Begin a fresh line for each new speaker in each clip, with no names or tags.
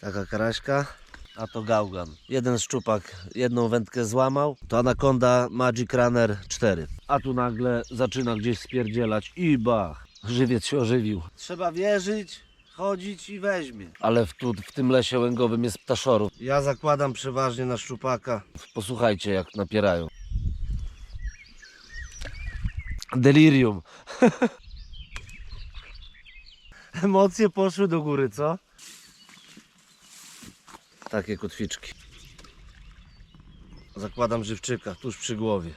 Taka karaśka, a to gałgan. Jeden szczupak jedną wędkę złamał, to anakonda Magic Runner 4. A tu nagle zaczyna gdzieś spierdzielać i bach, żywiec się ożywił. Trzeba wierzyć, chodzić i weźmie. Ale w, tu, w tym lesie łęgowym jest ptaszorów. Ja zakładam przeważnie na szczupaka. Posłuchajcie jak napierają. Delirium. Emocje poszły do góry, co? Takie kotwiczki. Zakładam żywczyka tuż przy głowie.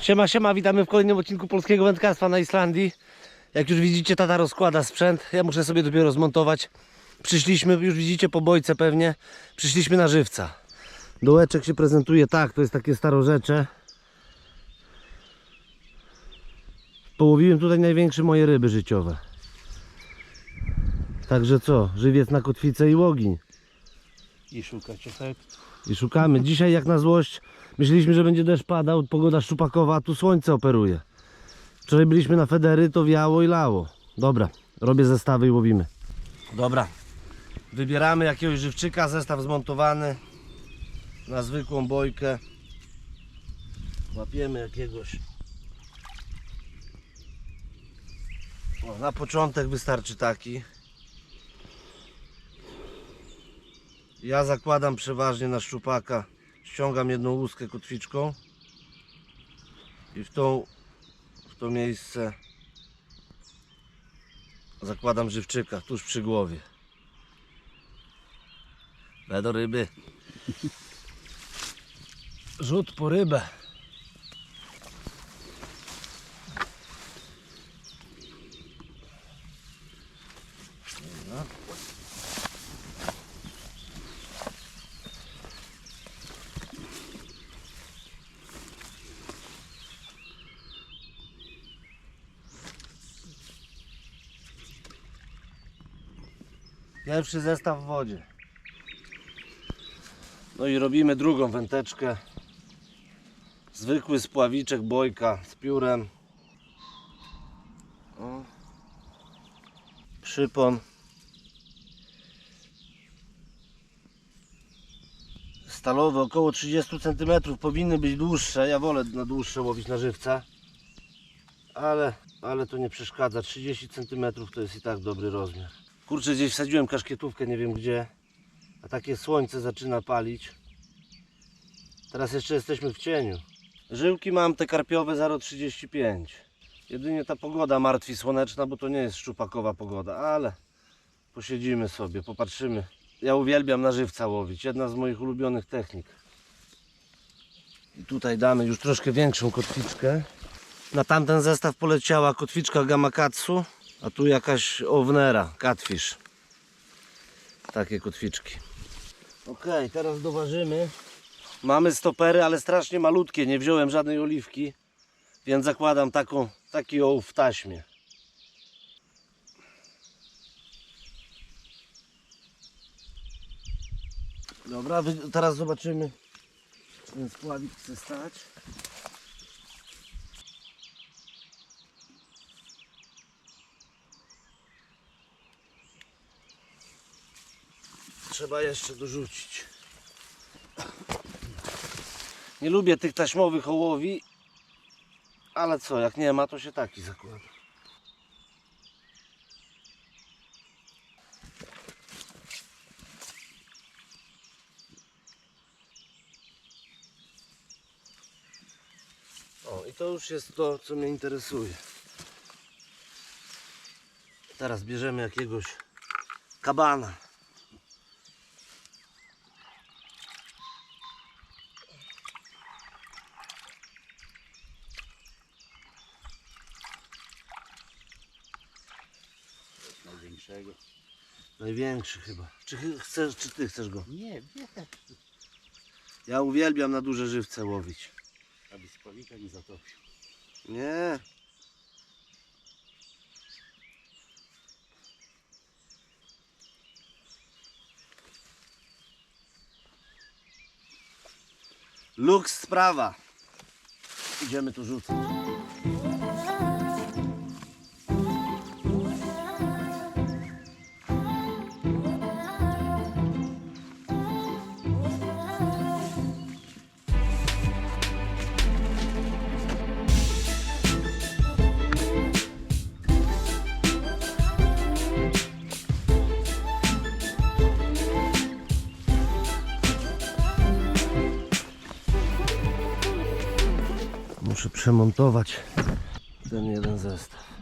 Siema, siema, witamy w kolejnym odcinku polskiego wędkarstwa na Islandii. Jak już widzicie, tata rozkłada sprzęt. Ja muszę sobie dopiero zmontować. Przyszliśmy, już widzicie po bojce pewnie, przyszliśmy na żywca. Dołeczek się prezentuje tak, to jest takie starorzecze. Połowiłem tutaj największe moje ryby życiowe. Także co, żywiec na kotwicę i łogiń.
i szukać efektu.
I szukamy. Dzisiaj jak na złość myśleliśmy, że będzie deszcz padał, pogoda szczupakowa, a tu słońce operuje. Wczoraj byliśmy na Federy, to wiało i lało. Dobra, robię zestawy i łowimy. Dobra, wybieramy jakiegoś żywczyka, zestaw zmontowany na zwykłą bojkę. Łapiemy jakiegoś. O, na początek wystarczy taki. Ja zakładam przeważnie na szczupaka. Ściągam jedną łuskę kotwiczką i w tą w to miejsce zakładam żywczyka tuż przy głowie. Będą ryby. Rzut po rybę. Pierwszy zestaw w wodzie. No i robimy drugą węteczkę. Zwykły spławiczek bojka z piórem. O. Przypon. Stalowe około 30 cm powinny być dłuższe. Ja wolę na dłuższe łowić na żywca. Ale, ale to nie przeszkadza. 30 cm to jest i tak dobry rozmiar. Kurczę, gdzieś wsadziłem kaszkietówkę, nie wiem gdzie. A takie słońce zaczyna palić. Teraz jeszcze jesteśmy w cieniu. Żyłki mam te karpiowe 0,35. Jedynie ta pogoda martwi słoneczna, bo to nie jest szczupakowa pogoda, ale posiedzimy sobie, popatrzymy. Ja uwielbiam na żywca łowić, jedna z moich ulubionych technik. I tutaj damy już troszkę większą kotwiczkę. Na tamten zestaw poleciała kotwiczka Gamakatsu, a tu jakaś ownera, catfish. Takie kotwiczki. Ok, teraz doważymy. Mamy stopery, ale strasznie malutkie. Nie wziąłem żadnej oliwki, więc zakładam taką, taki ołów w taśmie. Dobra, teraz zobaczymy, czy ten spławik chce stać. Trzeba jeszcze dorzucić. Nie lubię tych taśmowych ołowi, ale co, jak nie ma, to się taki zakłada. O, i to już jest to, co mnie interesuje. Teraz bierzemy jakiegoś kabana.
Największego.
Największy chyba. Czy chcesz, czy ty chcesz go?
Nie, nie.
Ja uwielbiam na duże żywce łowić.
Aby spławika nie zatopił.
Nie. Luks sprawa. Idziemy tu rzucać. Przemontować ten jeden zestaw.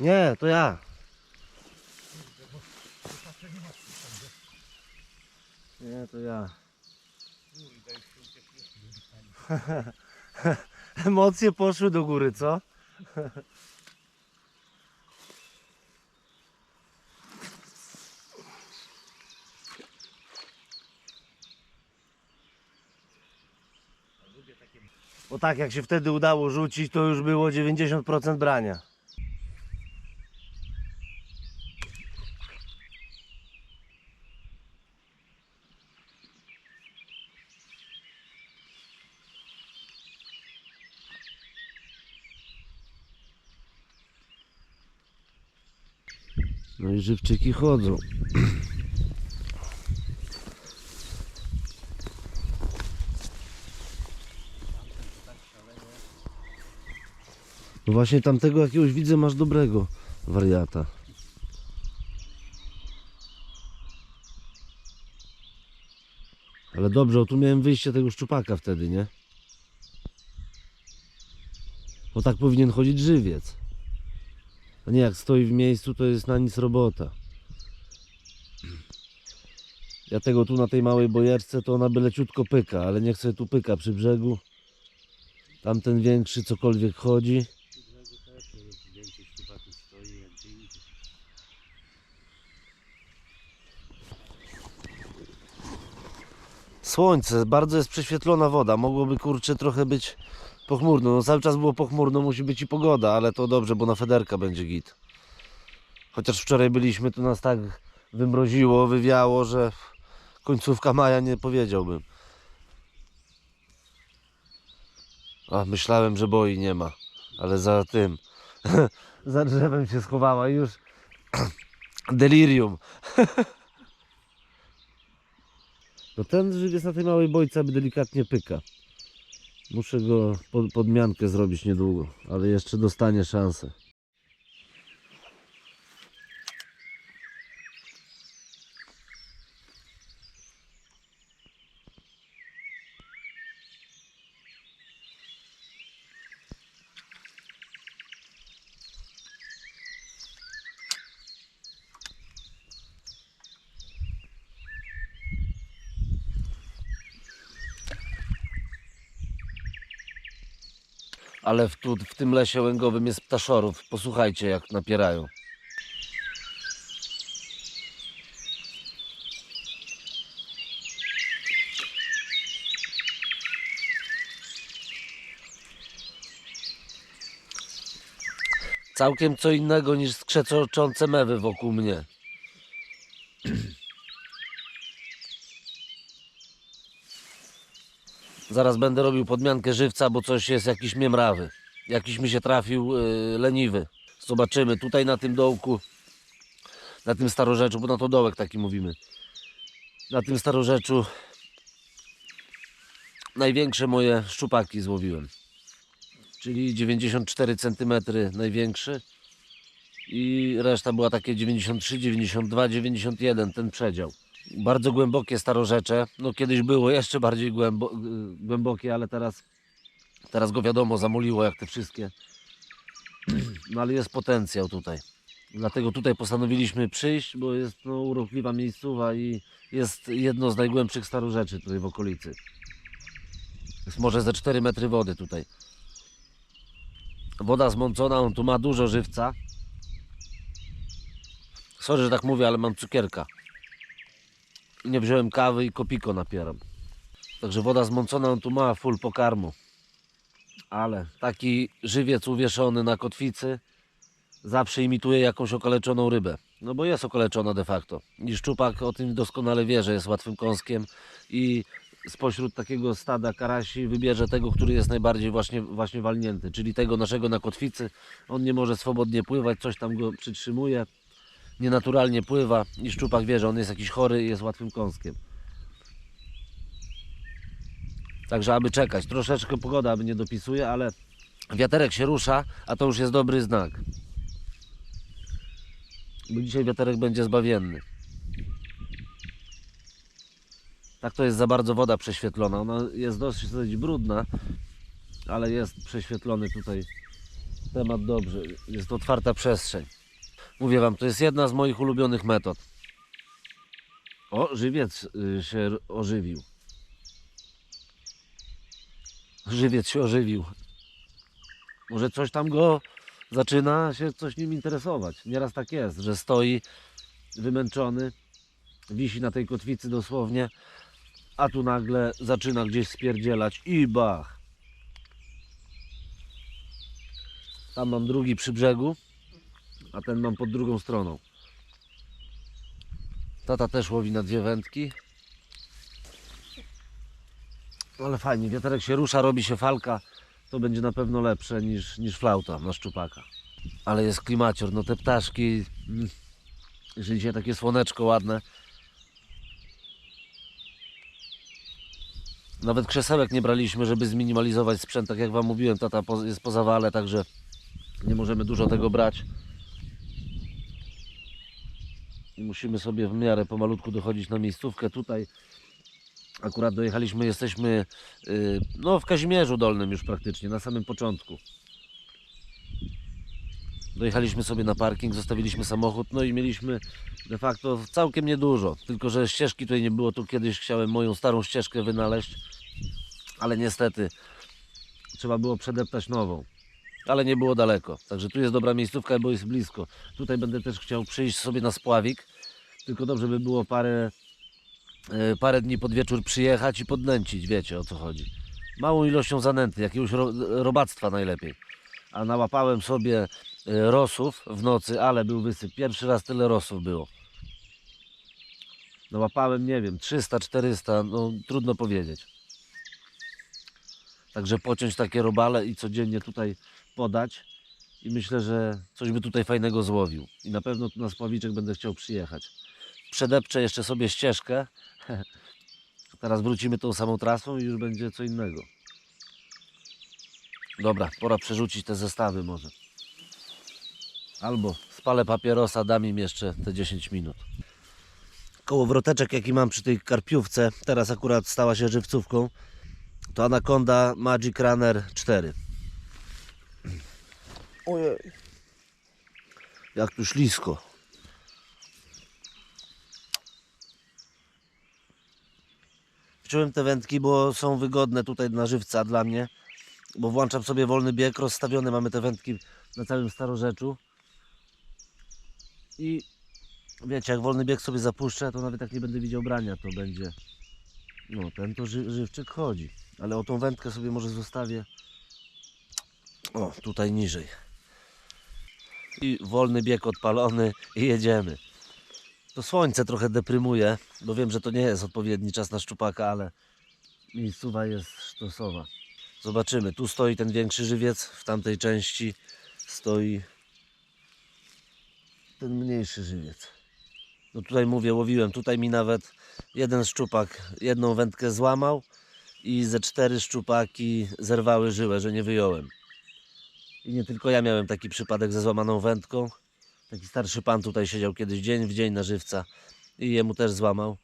Nie, to ja. Nie, to ja. Emocje poszły do góry, co? Bo tak jak się wtedy udało rzucić, to już było 90% brania. No i żywczyki chodzą. No właśnie tamtego jakiegoś widzę masz dobrego wariata. Ale dobrze, o tu miałem wyjście tego szczupaka wtedy, nie? Bo tak powinien chodzić żywiec. A nie jak stoi w miejscu, to jest na nic robota. Ja tego tu na tej małej bojerce, to ona by leciutko pyka, ale niech sobie tu pyka przy brzegu. Tamten większy cokolwiek chodzi.
Więcej szczupaków stoi jak gdzie indziej.
Słońce, bardzo jest prześwietlona woda. Mogłoby kurczę trochę być pochmurno. No cały czas było pochmurno, musi być i pogoda, ale to dobrze, bo na Federka będzie git. Chociaż wczoraj byliśmy, to nas tak wymroziło, wywiało, że końcówka maja nie powiedziałbym. A myślałem, że boi nie ma, ale za tym, za drzewem się schowała już delirium. No ten żywiec na tej małej bojce by delikatnie pyka. Muszę go pod, podmiankę zrobić niedługo, ale jeszcze dostanie szansę. Ale w, tu, w tym lesie łęgowym jest ptaszorów. Posłuchajcie jak napierają. Całkiem co innego niż skrzeczące mewy wokół mnie. Zaraz będę robił podmiankę żywca, bo coś jest jakiś miemrawy. Jakiś mi się trafił yy, leniwy. Zobaczymy. Tutaj na tym dołku, na tym starorzeczu, bo na to dołek taki mówimy. Na tym starorzeczu największe moje szczupaki złowiłem. Czyli 94 cm największy i reszta była takie 93, 92, 91 ten przedział. Bardzo głębokie starorzecze. No kiedyś było jeszcze bardziej głębo, głębokie, ale teraz, teraz go wiadomo zamuliło jak te wszystkie. No ale jest potencjał tutaj. Dlatego tutaj postanowiliśmy przyjść, bo jest no, urokliwa miejscowa i jest jedno z najgłębszych starorzeczy tutaj w okolicy. Jest może ze 4 metry wody tutaj. Woda zmącona, on tu ma dużo żywca. Sorry, że tak mówię, ale mam cukierka. Nie wziąłem kawy i kopiko napieram. Także woda zmącona, on tu ma full pokarmu. Ale taki żywiec uwieszony na kotwicy zawsze imituje jakąś okaleczoną rybę. No bo jest okaleczona de facto. I szczupak o tym doskonale wie, że jest łatwym kąskiem i spośród takiego stada karasi wybierze tego, który jest najbardziej właśnie, właśnie walnięty, czyli tego naszego na kotwicy. On nie może swobodnie pływać, coś tam go przytrzymuje, nienaturalnie pływa i szczupak wie, że on jest jakiś chory i jest łatwym kąskiem. Także aby czekać, troszeczkę pogoda aby nie dopisuje, ale wiaterek się rusza, a to już jest dobry znak. Bo dzisiaj wiaterek będzie zbawienny. Tak to jest za bardzo woda prześwietlona. Ona jest dosyć brudna, ale jest prześwietlony tutaj temat dobrze. Jest otwarta przestrzeń. Mówię Wam, to jest jedna z moich ulubionych metod. O, żywiec y, się ożywił. Żywiec się ożywił. Może coś tam go zaczyna się coś nim interesować. Nieraz tak jest, że stoi wymęczony, wisi na tej kotwicy dosłownie, a tu nagle zaczyna gdzieś spierdzielać i bach. Tam mam drugi przy brzegu, a ten mam pod drugą stroną. Tata też łowi na dwie wędki. Ale fajnie, wiaterek się rusza, robi się falka. To będzie na pewno lepsze niż, niż flauta na szczupaka. Ale jest klimacior, no te ptaszki, mm, jeżeli się takie słoneczko ładne. Nawet krzesełek nie braliśmy, żeby zminimalizować sprzęt. Tak jak Wam mówiłem, tata jest po zawale, także nie możemy dużo tego brać. I musimy sobie w miarę pomalutku dochodzić na miejscówkę. Tutaj akurat dojechaliśmy, jesteśmy yy, no, w Kazimierzu Dolnym już praktycznie, na samym początku. Dojechaliśmy sobie na parking, zostawiliśmy samochód, no i mieliśmy de facto całkiem niedużo. Tylko, że ścieżki tutaj nie było. Tu kiedyś chciałem moją starą ścieżkę wynaleźć, ale niestety trzeba było przedeptać nową. Ale nie było daleko. Także tu jest dobra miejscówka, bo jest blisko. Tutaj będę też chciał przyjść sobie na spławik. Tylko dobrze by było parę, e, parę dni pod wieczór przyjechać i podnęcić, wiecie o co chodzi. Małą ilością zanęty, jakiegoś ro, robactwa najlepiej. A nałapałem sobie e, rosów w nocy, ale był wysyp. Pierwszy raz tyle rosów było. Nałapałem, nie wiem, 300, 400, no trudno powiedzieć. Także pociąć takie robale i codziennie tutaj podać. I myślę, że coś by tutaj fajnego złowił. I na pewno tu na spławiczek będę chciał przyjechać. Przedepczę jeszcze sobie ścieżkę. Teraz wrócimy tą samą trasą i już będzie co innego. Dobra, pora przerzucić te zestawy może. Albo spalę papierosa, dam im jeszcze te 10 minut. Kołowroteczek jaki mam przy tej karpiówce, teraz akurat stała się żywcówką, to Anaconda Magic Runner 4. Ojej. Jak tu ślisko. Wciąłem te wędki, bo są wygodne tutaj na żywca dla mnie. Bo włączam sobie wolny bieg, rozstawione mamy te wędki na całym starorzeczu. I wiecie, jak wolny bieg sobie zapuszczę, to nawet jak nie będę widział brania, to będzie. No, ten to ży, żywczyk chodzi. Ale o tą wędkę sobie może zostawię. O, tutaj niżej. I wolny bieg odpalony i jedziemy. To słońce trochę deprymuje, bo wiem, że to nie jest odpowiedni czas na szczupaka, ale miejscowa jest sztosowa. Zobaczymy. Tu stoi ten większy żywiec, w tamtej części stoi ten mniejszy żywiec. No tutaj mówię, łowiłem. Tutaj mi nawet jeden szczupak jedną wędkę złamał i ze cztery szczupaki zerwały żyłę, że nie wyjąłem. I nie tylko ja miałem taki przypadek ze złamaną wędką. Taki starszy pan tutaj siedział kiedyś dzień w dzień na żywca i jemu też złamał.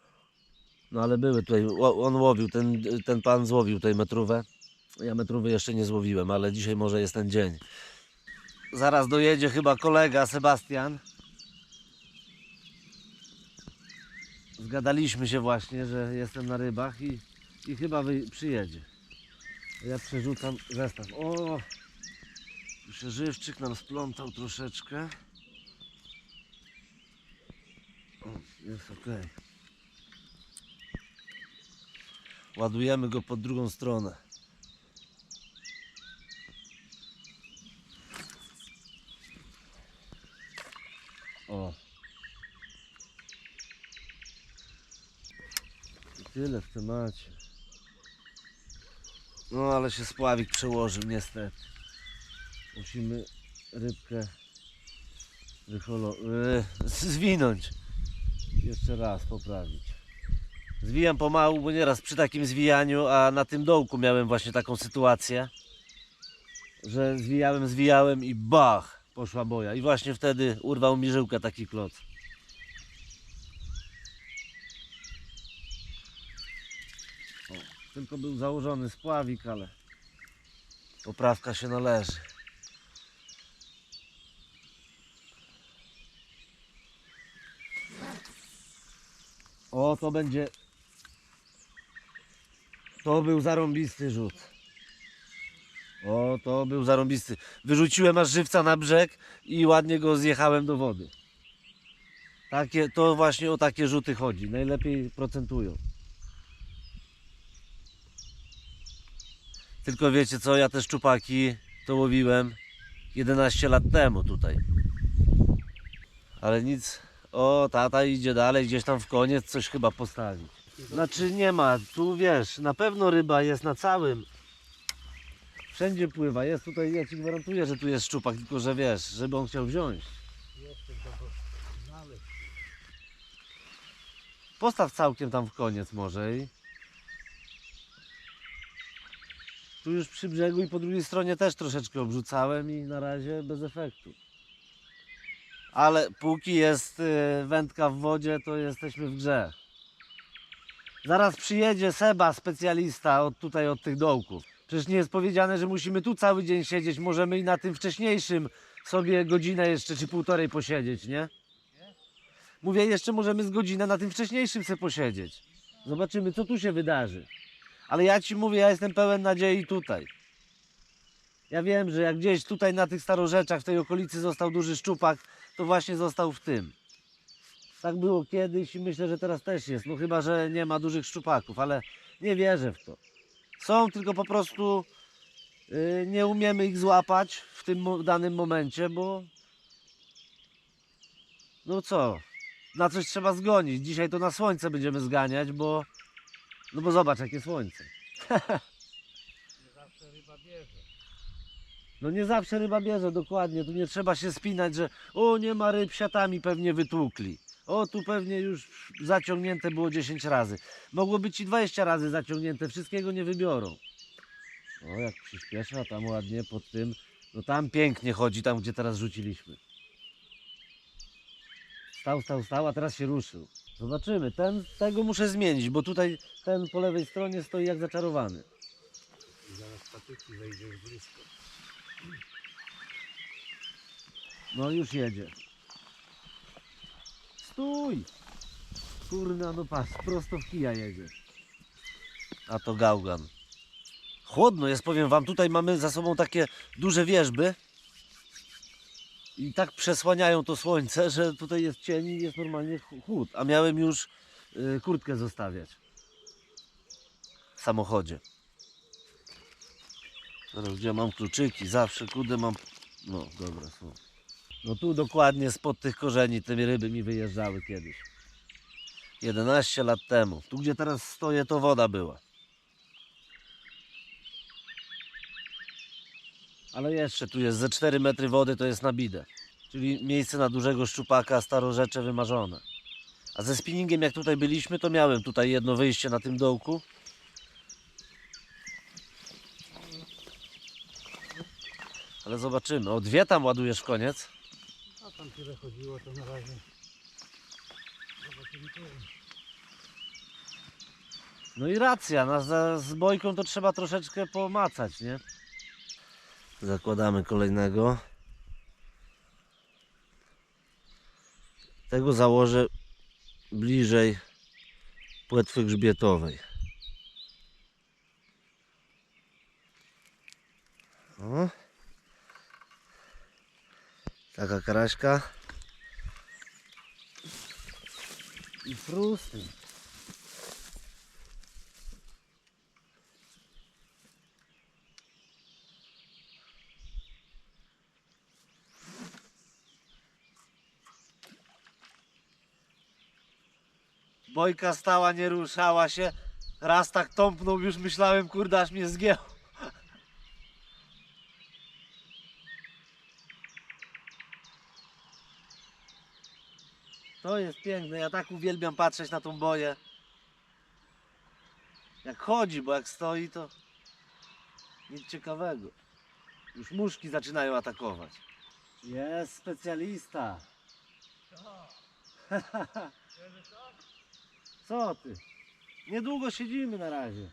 No ale były tutaj, on łowił, ten, ten pan złowił tutaj metrówę. Ja metrówy jeszcze nie złowiłem, ale dzisiaj może jest ten dzień. Zaraz dojedzie chyba kolega Sebastian. Zgadaliśmy się właśnie, że jestem na rybach i, i chyba przyjedzie. Ja przerzucam zestaw. O! Tu się żywczyk nam splątał troszeczkę. O, jest ok. Ładujemy go pod drugą stronę. O. I tyle w temacie. No ale się spławik przełożył niestety. Musimy rybkę wyholo... Yy, zwinąć. Jeszcze raz poprawić. Zwijam pomału, bo nieraz przy takim zwijaniu, a na tym dołku miałem właśnie taką sytuację, że zwijałem, zwijałem i bach, poszła boja. I właśnie wtedy urwał mi żyłkę taki kloc. Tylko był założony spławik, ale poprawka się należy. O, to będzie. To był zarąbisty rzut. O, to był zarąbisty. Wyrzuciłem aż żywca na brzeg i ładnie go zjechałem do wody. Takie, to właśnie o takie rzuty chodzi. Najlepiej procentują. Tylko wiecie co, ja te szczupaki to łowiłem 11 lat temu tutaj. Ale nic. O, tata idzie dalej, gdzieś tam w koniec coś chyba postawi. Znaczy nie ma, tu wiesz, na pewno ryba jest na całym. Wszędzie pływa, jest tutaj, ja ci gwarantuję, że tu jest szczupak, tylko że wiesz, żeby on chciał wziąć. Postaw całkiem tam w koniec może i... Tu już przy brzegu i po drugiej stronie też troszeczkę obrzucałem i na razie bez efektu. Ale póki jest y, wędka w wodzie, to jesteśmy w grze. Zaraz przyjedzie Seba, specjalista od tutaj, od tych dołków. Przecież nie jest powiedziane, że musimy tu cały dzień siedzieć. Możemy i na tym wcześniejszym sobie godzinę jeszcze czy półtorej posiedzieć, nie? Mówię, jeszcze możemy z godzinę na tym wcześniejszym sobie posiedzieć. Zobaczymy, co tu się wydarzy. Ale ja ci mówię, ja jestem pełen nadziei tutaj. Ja wiem, że jak gdzieś tutaj na tych starorzeczach, w tej okolicy został duży szczupak, to właśnie został w tym. Tak było kiedyś i myślę, że teraz też jest. No chyba, że nie ma dużych szczupaków, ale nie wierzę w to. Są, tylko po prostu yy, nie umiemy ich złapać w tym danym momencie, bo no co, na coś trzeba zgonić. Dzisiaj to na słońce będziemy zganiać, bo no bo zobacz jakie słońce.
Nie zawsze ryba bierze.
No nie zawsze ryba bierze, dokładnie. Tu nie trzeba się spinać, że o nie ma ryb, siatami pewnie wytłukli. O tu pewnie już zaciągnięte było 10 razy. Mogło być i 20 razy zaciągnięte, wszystkiego nie wybiorą. O jak przyspiesza tam ładnie pod tym. No tam pięknie chodzi, tam gdzie teraz rzuciliśmy. Stał, stał, stał, a teraz się ruszył. Zobaczymy. Ten, tego muszę zmienić, bo tutaj ten po lewej stronie stoi jak zaczarowany.
I zaraz patyki wejdziesz blisko.
No już jedzie. Stój! Kurna, no patrz, prosto w kija jedzie. A to gałgan. Chłodno jest, powiem wam, tutaj mamy za sobą takie duże wieżby. I tak przesłaniają to słońce, że tutaj jest cień i jest normalnie ch- chłód. A miałem już y, kurtkę zostawiać. W samochodzie. Teraz gdzie mam kluczyki? Zawsze kudę mam. No dobra, są. No tu dokładnie spod tych korzeni te ryby mi wyjeżdżały kiedyś. 11 lat temu. Tu gdzie teraz stoję to woda była. Ale jeszcze tu jest ze 4 metry wody to jest na bidę. Czyli miejsce na dużego szczupaka, starorzecze wymarzone. A ze spinningiem jak tutaj byliśmy to miałem tutaj jedno wyjście na tym dołku. Ale zobaczymy. O dwie tam ładujesz w koniec.
A tam tyle chodziło, to na razie. Zobaczymy tyle.
No i racja, na, za, z bojką to trzeba troszeczkę pomacać, nie? Zakładamy kolejnego. Tego założę bliżej płetwy grzbietowej. O. Taka karaśka. I frusty. Bojka stała, nie ruszała się. Raz tak tąpnął, już myślałem, kurde, aż mnie zgięło. To jest piękne, ja tak uwielbiam patrzeć na tą boję. Jak chodzi, bo jak stoi, to nic ciekawego. Już muszki zaczynają atakować. Jest specjalista. Co ty? Niedługo siedzimy na razie.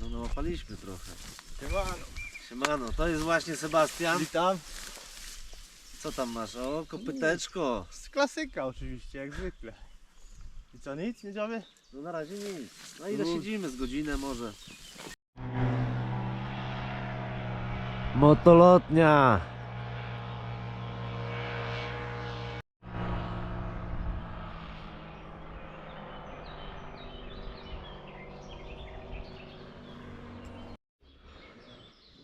No, no łapaliśmy trochę.
Siemano.
Siemano, to jest właśnie Sebastian.
Witam.
Co tam masz? O, kopyteczko.
Z klasyka oczywiście, jak zwykle. I co, nic? Nie działamy?
No na razie nic. Na ile
No.
siedzimy? Z godzinę może. Motolotnia.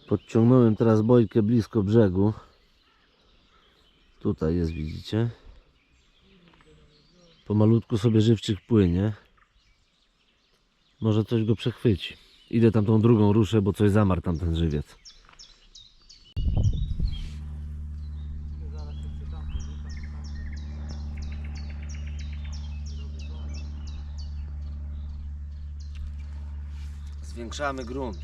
Podciągnąłem teraz bojkę blisko brzegu. Tutaj jest, widzicie? Pomalutku sobie żywczyk płynie. Może coś go przechwyci. Idę tam tą drugą ruszę, bo coś zamarł tam ten żywiec. Zwiększamy grunt.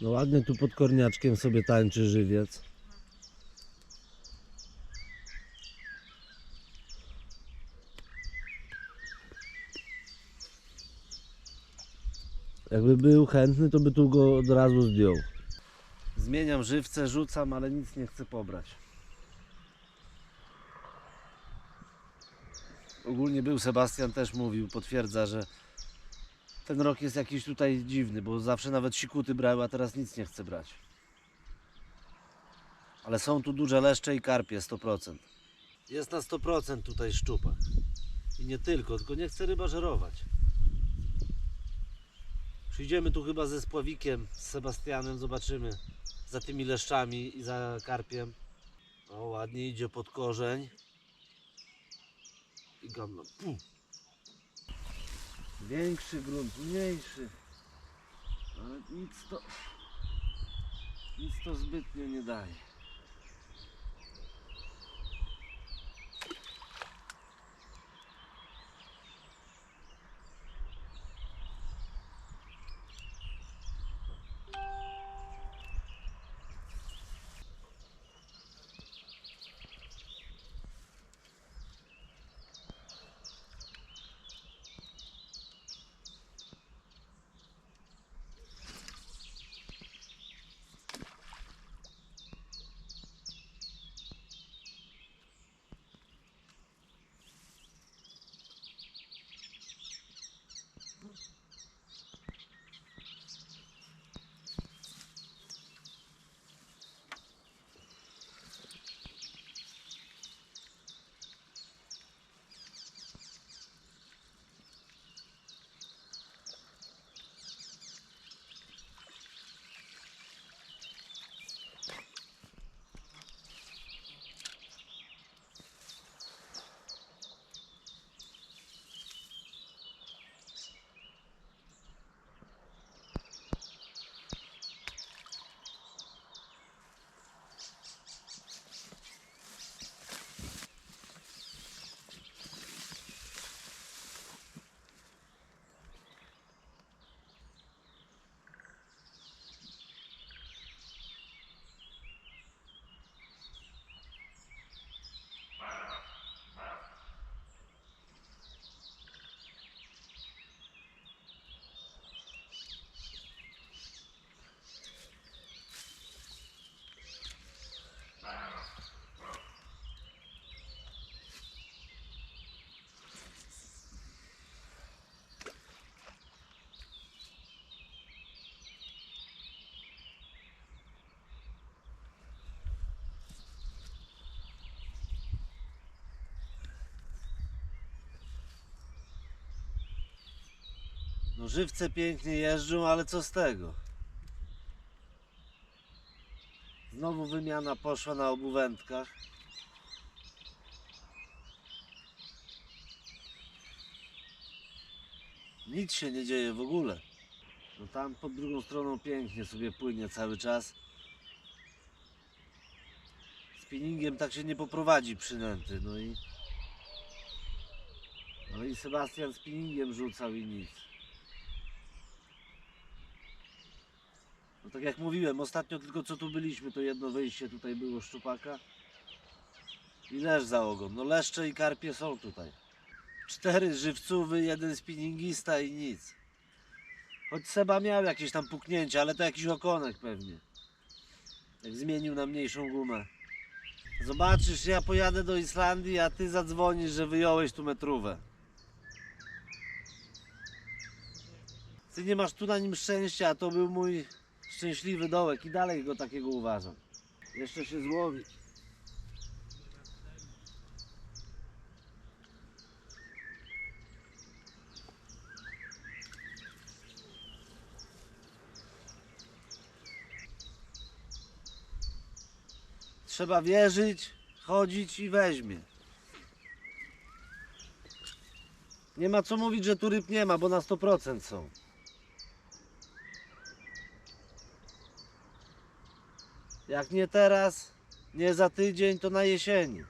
No ładnie tu pod korniaczkiem sobie tańczy żywiec. Jakby był chętny, to by tu go od razu zdjął. Zmieniam żywce, rzucam, ale nic nie chcę pobrać. Ogólnie był Sebastian też mówił, potwierdza, że ten rok jest jakiś tutaj dziwny, bo zawsze nawet sikuty brały, a teraz nic nie chce brać. Ale są tu duże leszcze i karpie 100%. Jest na 100% tutaj szczupak. I nie tylko, tylko nie chce ryba żerować. Przyjdziemy tu chyba ze spławikiem, z Sebastianem, zobaczymy za tymi leszczami i za karpiem. O, ładnie idzie pod korzeń. I gamno. Pum. Większy grunt, mniejszy. Ale nic to. Nic to zbytnio nie daje. No żywce pięknie jeżdżą, ale co z tego? Znowu wymiana poszła na obu wędkach. Nic się nie dzieje w ogóle. No tam pod drugą stroną pięknie sobie płynie cały czas. Spinningiem tak się nie poprowadzi przynęty, no i... No i Sebastian spinningiem rzucał i nic. Tak jak mówiłem, ostatnio tylko co tu byliśmy, to jedno wyjście tutaj było szczupaka. I leż za ogon. No leszcze i karpie są tutaj. Cztery żywcówy, jeden spinningista i nic. Choć Seba miał jakieś tam puknięcia, ale to jakiś okonek pewnie. Jak zmienił na mniejszą gumę. Zobaczysz, ja pojadę do Islandii, a ty zadzwonisz, że wyjąłeś tu metrówę. Ty nie masz tu na nim szczęścia, to był mój szczęśliwy dołek i dalej go takiego uważam. Jeszcze się złowi. Trzeba wierzyć, chodzić i weźmie. Nie ma co mówić, że tu ryb nie ma, bo na 100% są. Jak nie teraz, nie za tydzień, to na jesieni.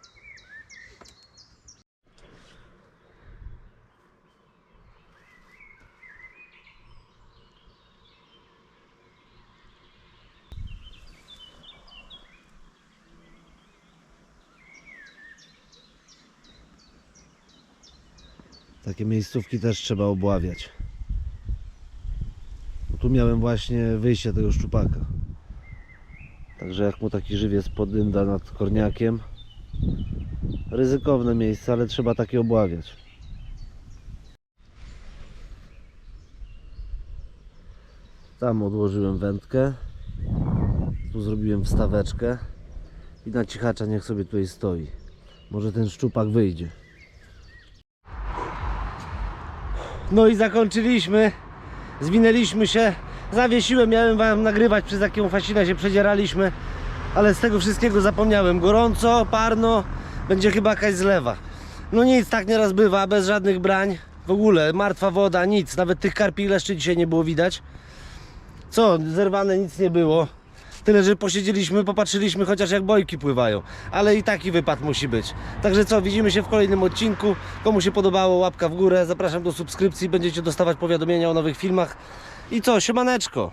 Takie miejscówki też trzeba obławiać. Bo tu miałem właśnie wyjście tego szczupaka. Także jak mu taki żywiec podynda nad korniakiem, ryzykowne miejsce, ale trzeba takie obławiać. Tam odłożyłem wędkę, tu zrobiłem wstaweczkę i na cichacza niech sobie tutaj stoi. Może ten szczupak wyjdzie. No i zakończyliśmy. Zwinęliśmy się. Zawiesiłem, miałem wam nagrywać, przez jaką fasinę się przedzieraliśmy. Ale z tego wszystkiego zapomniałem. Gorąco, parno, będzie chyba jakaś zlewa. No nic, tak nieraz bywa, bez żadnych brań. W ogóle, martwa woda, nic. Nawet tych karpi dzisiaj nie było widać. Co, zerwane nic nie było. Tyle, że posiedzieliśmy, popatrzyliśmy chociaż jak bojki pływają. Ale i taki wypad musi być. Także co, widzimy się w kolejnym odcinku. Komu się podobało, łapka w górę. Zapraszam do subskrypcji, będziecie dostawać powiadomienia o nowych filmach. I co, siemaneczko.